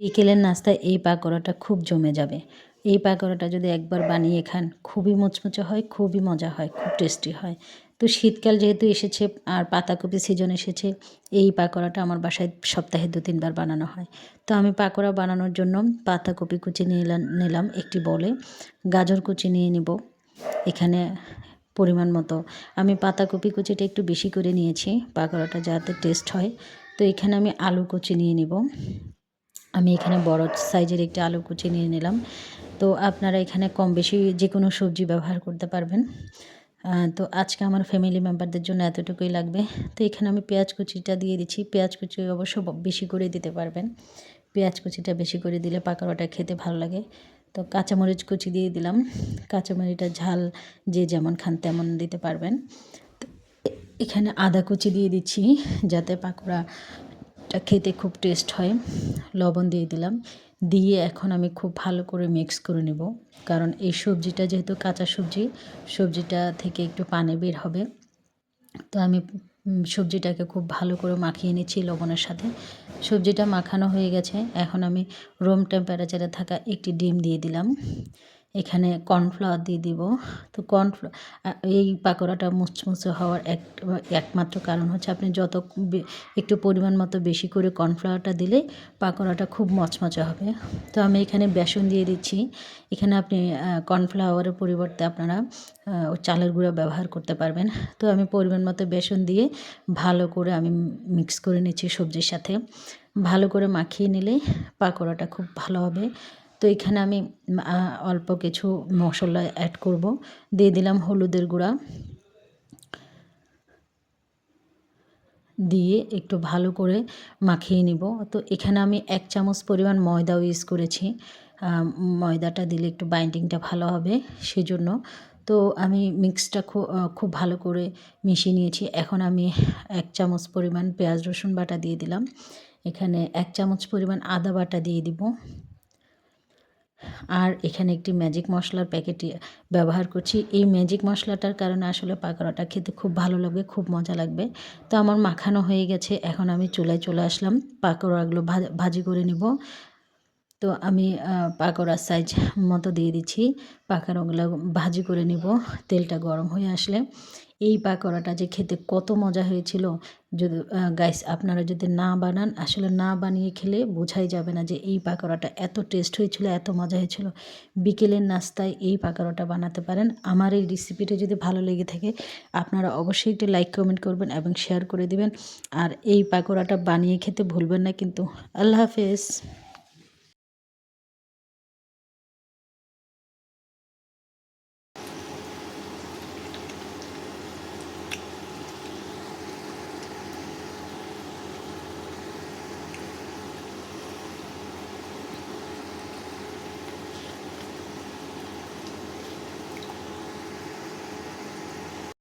বিকেলের নাস্তায় এই পাকোড়াটা খুব জমে যাবে। এই পাকোড়াটা যদি একবার বানিয়ে খান, খুবই মুচমুচে হয়, খুবই মজা হয়, খুব টেস্টি হয়। তো শীতকাল যেহেতু এসেছে আর পাতাকপি সিজন এসেছে, এই পাকোড়াটা আমার বাসায় সপ্তাহে দু তিনবার বানানো হয়। তো আমি পাকোড়া বানানোর জন্য পাতাকপি কুচি নিলাম নিলাম একটি বলে। গাজর কুচি নিয়ে নিব, এখানে পরিমাণ মতো। আমি পাতাকপি কুচিটা একটু বেশি করে নিয়েছি, পাকোড়াটা যাতে টেস্ট হয়। তো এখানে আমি আলু কুচি নিয়ে নিব। আমি এখানে বড় সাইজের একটি আলু কুচি নিয়ে নিলাম। তো আপনারা এখানে কম বেশি যে কোনো সবজি ব্যবহার করতে পারবেন। তো আজকে আমার ফ্যামিলি মেম্বারদের জন্য এতটুকুই লাগবে। তো এখানে আমি পেঁয়াজ কুচিটা দিয়ে দিচ্ছি। পেঁয়াজ কুচি অবশ্য বেশি করে দিতে পারবেন। পেঁয়াজ কুচিটা বেশি করে দিলে পাকোড়াটা খেতে ভালো লাগে। তো কাঁচামরিচ কুচি দিয়ে দিলাম। কাঁচামরিচটা ঝাল যে যেমন খান তেমন দিতে পারবেন। এখানে আদা কুচি দিয়ে দিচ্ছি যাতে পাকোড়া খেতে খুব টেস্ট হয়। লবণ দিয়ে দিলাম। দিয়ে এখন আমি খুব ভালো করে মিক্স করে নেব। কারণ এই সবজিটা যেহেতু কাঁচা সবজি, সবজিটা থেকে একটু পানি বের হবে। তো আমি সবজিটাকে খুব ভালো করে মাখিয়ে নিচ্ছি লবণের সাথে। সবজিটা মাখানো হয়ে গেছে। এখন আমি রুম টেম্পারেচারে থাকা একটি ডিম দিয়ে দিলাম। এখানে কর্নফ্লাওয়ার দিয়ে দিব। তো কর্নফ্লা এই পাকোড়াটা মুচমুচে হওয়ার এক, একমাত্র কারণ হচ্ছে আপনি যত একটু পরিমাণ মতো বেশি করে কর্নফ্লাওয়ারটা দিলে পাকোড়াটা খুব মচমচে হবে। তো আমি এখানে বেসন দিয়ে দিচ্ছি। এখানে আপনি কর্নফ্লাওয়ারের পরিবর্তে আপনারা চালের গুঁড়া ব্যবহার করতে পারবেন। তো আমি পরিমাণ মতো বেসন দিয়ে ভালো করে আমি মিক্স করে নিচ্ছি সবজির সাথে। ভালো করে মাখিয়ে নিলে পাকোড়াটা খুব ভালো হবে। তো এখানে আমি অল্প কিছু মশলা অ্যাড করব। দিয়ে দিলাম হলুদের গুঁড়া। দিয়ে একটু ভালো করে মাখিয়ে নিব। তো এখানে আমি এক চামচ পরিমাণ ময়দাও ইউজ করেছি। ময়দাটা দিলে একটু বাইন্ডিংটা ভালো হবে সেজন্য। তো আমি মিক্সটা খুব খুব ভালো করে মিশিয়ে নিয়েছি। এখন আমি এক চামচ পরিমাণ পেঁয়াজ রসুন বাটা দিয়ে দিলাম। এখানে এক চামচ পরিমাণ আদা বাটা দিয়ে দিব। আর এখানে একটি ম্যাজিক মশলার প্যাকেট ব্যবহার করছি। এই ম্যাজিক মশলাটার কারণে আসলে পাকোড়াটা খেতে খুব ভালো লাগবে, খুব মজা লাগবে। তো আমার মাখানো হয়ে গেছে, এখন আমি চুলায় চলে আসলাম। পাকোড়াগুলো ভাজি করে নিব। তো আমি পাকোড়ার সাইজ মতো দিয়ে দিচ্ছি। পাকোড়াগুলো ভাজি করে নিব, তেলটা গরম হয়ে আসলে। এই পাকোড়াটা যে খেতে কত মজা হয়েছিল, যদি গাইস আপনারা যদি না বানান, আসলে না বানিয়ে খেলে বোঝাই যাবে না যে এই পাকোড়াটা এত টেস্ট হয়েছিল, এত মজা হয়েছিল। বিকেলের নাস্তায় এই পাকোড়াটা বানাতে পারেন। আমার এই রেসিপিটা যদি ভালো লেগে থাকে, আপনারা অবশ্যই একটি লাইক কমেন্ট করবেন এবং শেয়ার করে দিবেন। আর এই পাকোড়াটা বানিয়ে খেতে ভুলবেন না কিন্তু। আল্লাহ হাফেজ।